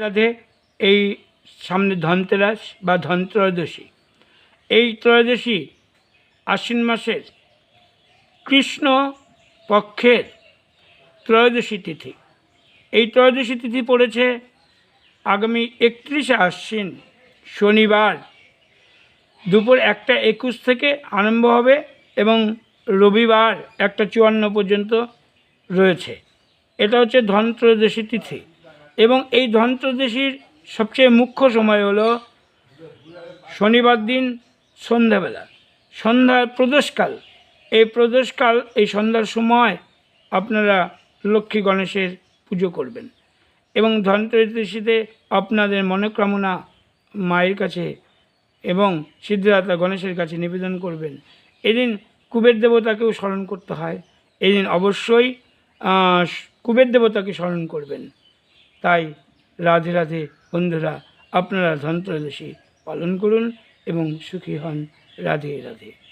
রাধে, এই সামনে ধনতেরাস বা ধনত্রয়োদশী। এই ত্রয়োদশী আশ্বিন মাসের কৃষ্ণ পক্ষের ত্রয়োদশী তিথি। এই ত্রয়োদশী তিথি পড়েছে আগামী একত্রিশে আশ্বিন শনিবার। দুপুর একটা একুশ থেকে আরম্ভ হবে এবং রবিবার একটা চুয়ান্ন পর্যন্ত রয়েছে। এটা হচ্ছে ধনত্রয়োদশী তিথি। এবং এই ধনত্রয়োদশীর সবচেয়ে মুখ্য সময় হলো শনিবার দিন সন্ধ্যাবেলা। সন্ধ্যার প্রদোষকাল। এই প্রদোষকাল, এই সন্ধ্যার সময় আপনারা লক্ষ্মী গণেশের পুজো করবেন এবং ধনত্রয়োদশীতে আপনাদের মনোকামনা মায়ের কাছে এবং সিদ্ধিদাতা গণেশের কাছে নিবেদন করবেন। এদিন কুবের দেবতাকেও স্মরণ করতে হয়। এদিন অবশ্যই কুবের দেবতাকে স্মরণ করবেন। তাই রাধে রাধে বন্ধুরা আপনারা ধনত্রয়োদশী পালন করুন এবং সুখী হন। রাধে রাধে।